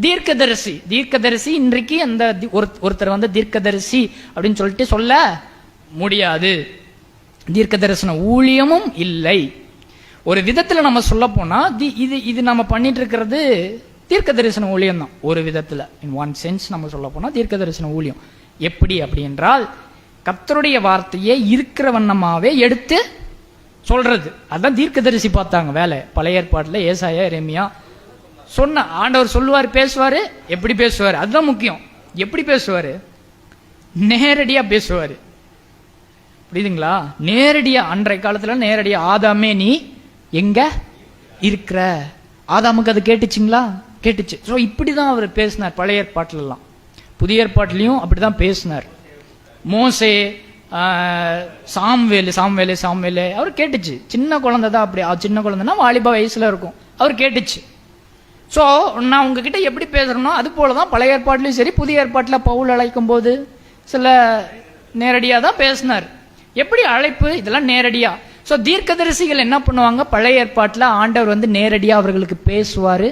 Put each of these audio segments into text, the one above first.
தீர்க்கதரிசி. தீர்க்கதரிசி இன்றைக்கு அந்த ஒருத்தர் வந்து தீர்க்கதரிசி அப்படின்னு சொல்லிட்டு சொல்ல முடியாது. தீர்க்க தரிசன ஊழியமும் இல்லை. ஒரு விதத்துல நம்ம சொல்ல போனா தி- இது இது நம்ம பண்ணிட்டு இருக்கிறது தீர்க்க தரிசன ஊழியம் தான். ஒரு விதத்துல. இன் ஒன் சென்ஸ் நம்ம சொல்ல போனா தீர்க்க தரிசன ஊழியம். எப்படி அப்படி என்றால் வார்த்தையை இருக்கிற வண்ணமாவே எடுத்து சொல்றது. அதான் தீர்க்கதரிசி பார்த்தாங்க வேலை. பழைய ஏற்பாட்டில் ஏசாயா ரேமியா சொன்ன ஆண்டவர் சொல்லுவார் பேசுவார் எப்படி பேசுவார்? அதுதான் முக்கியம். எப்படி பேசுவார்? நேரடியாக பேசுவார். புரியுதுங்களா? நேரடியாக அன்றைய காலத்தில் நேரடியாக ஆதாமே நீ எங்க இருக்கிற? ஆதாமுக்கு அது கேட்டுச்சுங்களா? கேட்டுச்சு. ஸோ இப்படி தான் அவர் பேசினார் பழைய ஏற்பாட்டிலலாம் புதிய ஏற்பாட்டிலையும் அப்படி தான் பேசினார். மோசே சாம்வேலு சாம்வேலு சாம்வேலு அவர் கேட்டுச்சு. சின்ன குழந்தை தான் அப்படி சின்ன குழந்தைன்னா வாலிப வயசில் இருக்கும். அவர் கேட்டுச்சு. ஸோ நான் உங்ககிட்ட எப்படி பேசுகிறேனோ அது போல தான் பழைய ஏற்பாட்டிலையும் சரி புதிய ஏற்பாட்டில் பவுல் அழைக்கும் போது சில நேரடியாக தான் பேசினார். எப்படி அழைப்பு? இதெல்லாம் நேரடியாக ஸோ தீர்க்கதரிசிகள் என்ன பண்ணுவாங்க? பழைய ஏற்பாட்டில் ஆண்டவர் வந்து நேரடியாக அவர்களுக்கு பேசுவார்.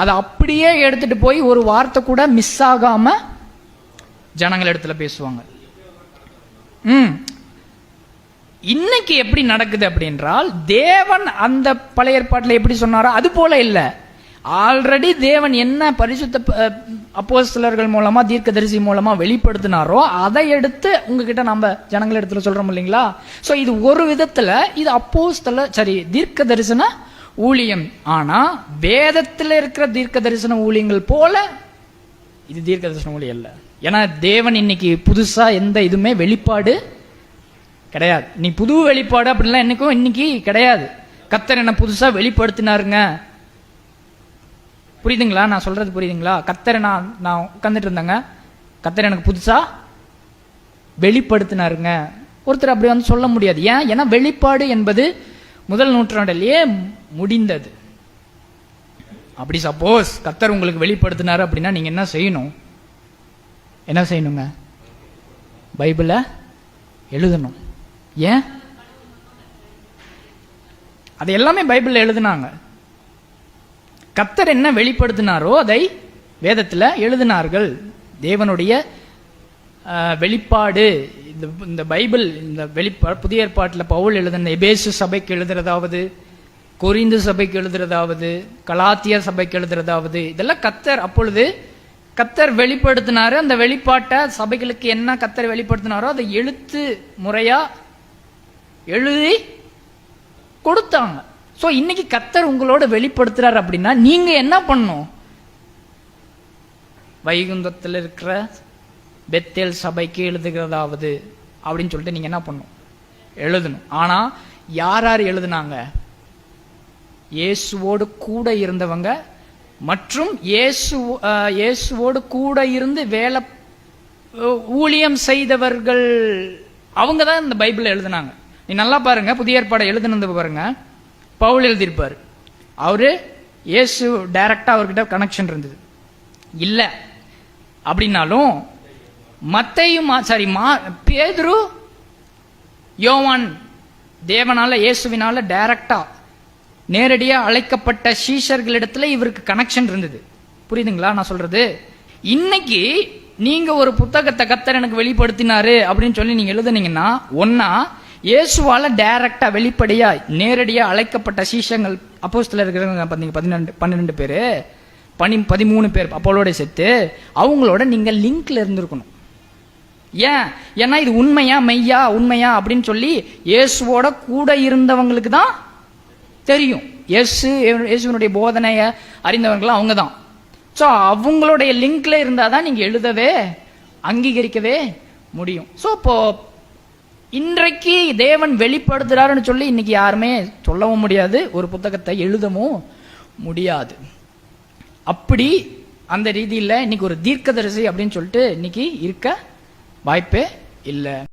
அதை அப்படியே எடுத்துட்டு போய் ஒரு வார்த்தை கூட மிஸ் ஆகாம ஜனங்கள் இடத்துல பேசுவாங்க. ம். இன்னைக்கு எப்படி நடக்குது அப்படின்றால் தேவன் அந்த பழைய ஏற்பாட்டில் எப்படி சொன்னாரோ அது போல இல்லை. ஆல்ரெடி தேவன் என்ன பரிசுத்த அப்போஸ்தலர்கள் மூலமா தீர்க்கதரிசி மூலமா வெளிப்படுத்தினாரோ அதை எடுத்து உங்ககிட்ட நம்ம ஜனங்கள் இடத்துல சொல்றோம் இல்லைங்களா? ஸோ இது ஒரு விதத்துல இது அப்போஸ்தல சரி தீர்க்க தரிசன ஊழியம். ஆனா வேதத்தில் இருக்கிற தீர்க்க தரிசன ஊழியங்கள் போல இது தீர்க்க தரிசன ஊழியம் இல்லை ஏன்னா தேவன் இன்னைக்கு புதுசா எந்த இதுவுமே வெளிப்பாடு கிடையாது. நீ புது வெளிப்பாடு அப்படின்லாம் என்னைக்கும் இன்னைக்கு கிடையாது. கத்தர் என்ன புதுசா வெளிப்படுத்தினாருங்க. புரியுதுங்களா? நான் சொல்றது புரியுதுங்களா? கத்தரை நான் நான் உட்காந்துட்டு இருந்தேங்க. கத்தர் எனக்கு புதுசா வெளிப்படுத்தினாருங்க. ஒருத்தர் அப்படி வந்து சொல்ல முடியாது. ஏன்? ஏன்னா வெளிப்பாடு என்பது முதல் நூற்றாண்டிலேயே முடிந்தது. அப்படி சப்போஸ் கத்தர் உங்களுக்கு வெளிப்படுத்தினார் அப்படின்னா நீங்க என்ன செய்யணும்? என்ன செய்யணுங்க? பைபிளை எழுதணும். ஏன்? அது எல்லாமே பைபிளில் எழுதுனாங்க. கத்தர் என்ன வெளிப்படுத்தினாரோ அதை வேதத்தில் எழுதினார்கள். தேவனுடைய வெளிப்பாடு. இந்த இந்த பைபிள் இந்த வெளிப்பா புதிய ஏற்பாட்டில் பவுல் எழுதின எபேசு சபைக்கு எழுதுறதாவது கொரிந்து சபைக்கு எழுதுறதாவது கலாத்திய சபைக்கு எழுதுறதாவது இதெல்லாம் கத்தர் அப்பொழுது கத்தர் வெளிப்படுத்தினாரு. அந்த வெளிப்பாட்டை சபைகளுக்கு என்ன கத்தர் வெளிப்படுத்தினாரோ அதை எழுத்து முறையாக எழுதி கொடுத்தாங்க. ஸோ இன்னைக்கு கத்தர் உங்களோட வெளிப்படுத்துறாரு அப்படின்னா நீங்க என்ன பண்ணணும்? வைகுந்தத்தில் இருக்கிற பெத்தேல் சபைக்கு எழுதுகிறதாவது அப்படின்னு சொல்லிட்டு நீங்க என்ன பண்ணும் எழுதணும். ஆனா யார் யார் எழுதுனாங்க? இயேசுவோடு கூட இருந்தவங்க மற்றும் இயேசு இயேசுவோடு கூட இருந்து வேலை ஊழியம் செய்தவர்கள் அவங்க தான் இந்த பைபிளை எழுதுனாங்க. நீ நல்லா பாருங்க புதிய ஏற்பாடை எழுதுனது பாருங்க. பவுல் எழுதியிருப்பார். அவர் இயேசு டைரக்டாக அவர்கிட்ட கனெக்ஷன் இருந்தது. இல்லை அப்படின்னாலும் மத்தையும் சாரி மா பேதுரு யோவான் தேவனால இயேசுவினால டைரக்டா நேரடியாக அழைக்கப்பட்ட சீஷர்களிடத்துல இவருக்கு கனெக்ஷன் இருந்தது. புரியுதுங்களா நான் சொல்றது? இன்னைக்கு நீங்க ஒரு புத்தகத்தை கத்தர் எனக்கு வெளிப்படுத்தினாரு அப்படின்னு சொல்லி நீங்க எழுதுனீங்கன்னா ஒன்னா இயேசுவால டைரக்டா வெளிப்படையா நேரடியா அழைக்கப்பட்ட சீஷங்கள் அப்போஸ்தலர் இருக்கிறவங்க பார்த்தீங்க பதினெண்டு பன்னிரெண்டு பேர். பனி பதிமூணு பேர் அப்போலோட சேர்த்து அவங்களோட நீங்க லிங்க்ல இருந்திருக்கணும். ஏன்? ஏன்னா இது உண்மையா மெய்யா உண்மையா அப்படின்னு சொல்லி இயேசுவோட கூட இருந்தவங்களுக்கு தான் தெரியும். இயேசு இயேசுவனுடைய போதனைய அறிந்தவர்கள் அவங்க தான் ஸோ அவங்களுடைய லிங்க்ல இருந்தால் தான் நீங்கள் எழுதவே அங்கீகரிக்கவே முடியும். ஸோ இப்போ இன்றைக்கு தேவன் வெளிப்படுத்துறாருன்னு சொல்லி இன்னைக்கு யாருமே சொல்லவும் முடியாது ஒரு புத்தகத்தை எழுதவும் முடியாது. அப்படி அந்த ரீதியில் இன்னைக்கு ஒரு தீர்க்கதரிசி அப்படின்னு சொல்லிட்டு இன்னைக்கு இருக்க வாய்ப்பே இல்லை.